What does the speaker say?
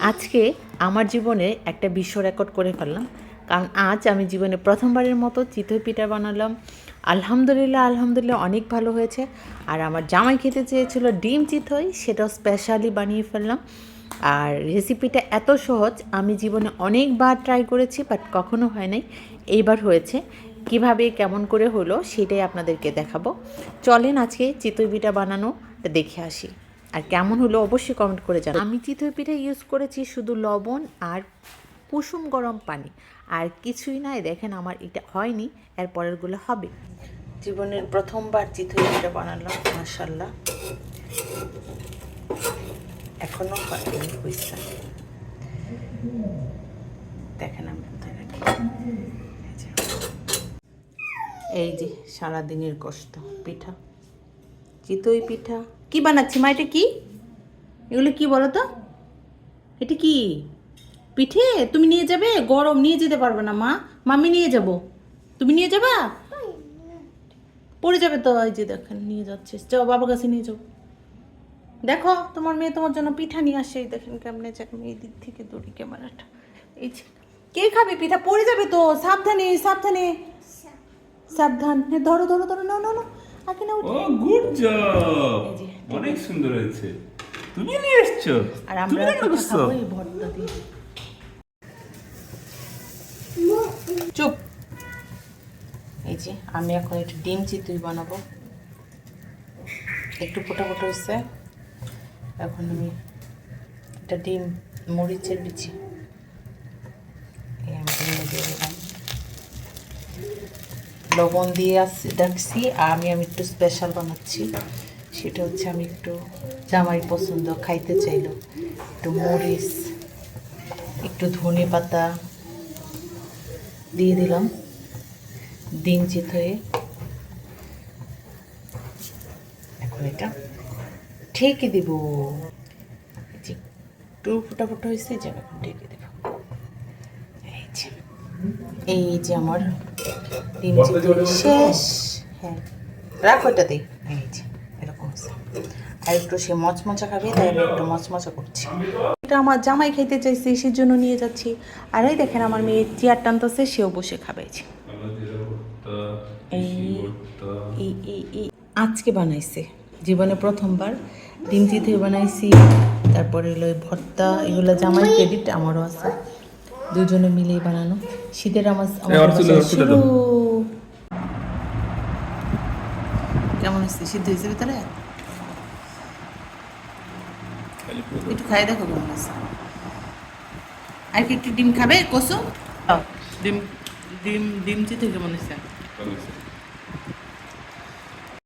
আজকে আমার জীবনে একটা বিশ্ব রেকর্ড করে ফেললাম। কারণ আজ আমি জীবনে প্রথমবারের মতো চিতই পিঠা বানালাম। আলহামদুলিল্লাহ আলহামদুলিল্লাহ অনেক ভালো হয়েছে। আর আমার জামাই খেতে চেয়েছিল ডিম চিতই, সেটাও স্পেশালি বানিয়ে ফেললাম। আর রেসিপিটা এত সহজ, আমি জীবনে অনেকবার ট্রাই করেছি বাট কখনো হয় নাই। এইবার হয়েছে। কীভাবে, কেমন করে হলো, সেটাই আপনাদেরকে দেখাবো। চলেন আজকে চিতই পিঠা বানানো দেখে আসি। আর কেমন হলো অবশ্যই কমেন্ট করে জানান আমি চিতই পিঠা ইউজ করেছি শুধু লবণ আর কুসুম গরম পানি। আর কিছুই নাই দেখেন আমার এটা হয়নি এর পরেরগুলো হবে। জীবনের প্রথমবার চিতই পিঠা বানালাম মাসাল্লাহ এখনও হয়নি হয়েছে দেখেন আমি কোথায় রাখি। এই যে সারাদিনের কষ্ট পিঠা। চিতই পিঠা। কি বানাচ্ছি মা, এটা কি? এগুলো কি বলো তো এটা কি? পিঠে? তুমি নিয়ে যাবে? গরম, নিয়ে যেতে পারবে না মা। মামি নিয়ে যাব। তুমি নিয়ে যাবা? পড়ে যাবে তো, এই যে দেখেন, নিয়ে যাচ্ছে। যাও, বাবার কাছে নিয়ে যাও। দেখো, তোমার মেয়ে তোমার জন্য পিঠা নিয়ে আসে। এই দেখেন কেমনে যাক এই দিক থেকে দৌড়ি ক্যামেরাটা। এই যে, কে খাবে পিঠা? পড়ে যাবে তো, সাবধানে সাবধানে। সাবধান। হ্যাঁ ধরো ধরো ধরো, নাও নাও নাও। আগে নাও ও গুড জব অনেক সুন্দর হয়েছে। তুমি নিয়ে এসছো? আর আমরা খাব এই ভর্তা দিয়ে। চুপ। এই যে আমি এখন একটু ডিম চিতুই বানাবো। একটু ফোটা ফোটা হচ্ছে। এখন আমি একটা ডিম মরিচের বিচি। এই আমি দিয়ে দিলাম। লবণ দিয়ে আর আমি আমি একটু স্পেশাল বানাচ্ছি। সেটা হচ্ছে আমি একটু জামাই পছন্দ, খাইতে চাইলো। একটু মরিচ, একটু ধনে পাতা দিয়ে দিলাম। ডিম চিত হয়ে এখন এটা ঠেকে দিব। একটু ফোটা হয়েছে যে আমি এখন দেব। এই যে। এই যে আমার ডিম শেষ। হ্যাঁ রাখো এটাতে এই যে এরকম আর একটু সে মচমচা খাবে তাই আমি একটু মচমচা করছি। এটা আমার জামাই খাইতে চাইছে সেই জন্য নিয়ে যাচ্ছি। আর এই দেখেন আমার মেয়ে চেয়ার টানতেছে সেও বসে খাবে। এই আজকে বানাইছে। জীবনে প্রথমবার। ডিম চিতই বানাইছি। তারপরে হলো ভর্তা এগুলো জামাই ক্রেডিট আমারও আছে। দুজনে মিলেই বানানো। শীতের আমার শুরু। কেমন হচ্ছে সিদ্ধ হয়েছে ভিতরে একটু খাই দেখো কেমন আছে আর কি একটু ডিম খাবে? কসু? ডিম ডিম ডিম চিতে কেমন হয়েছে।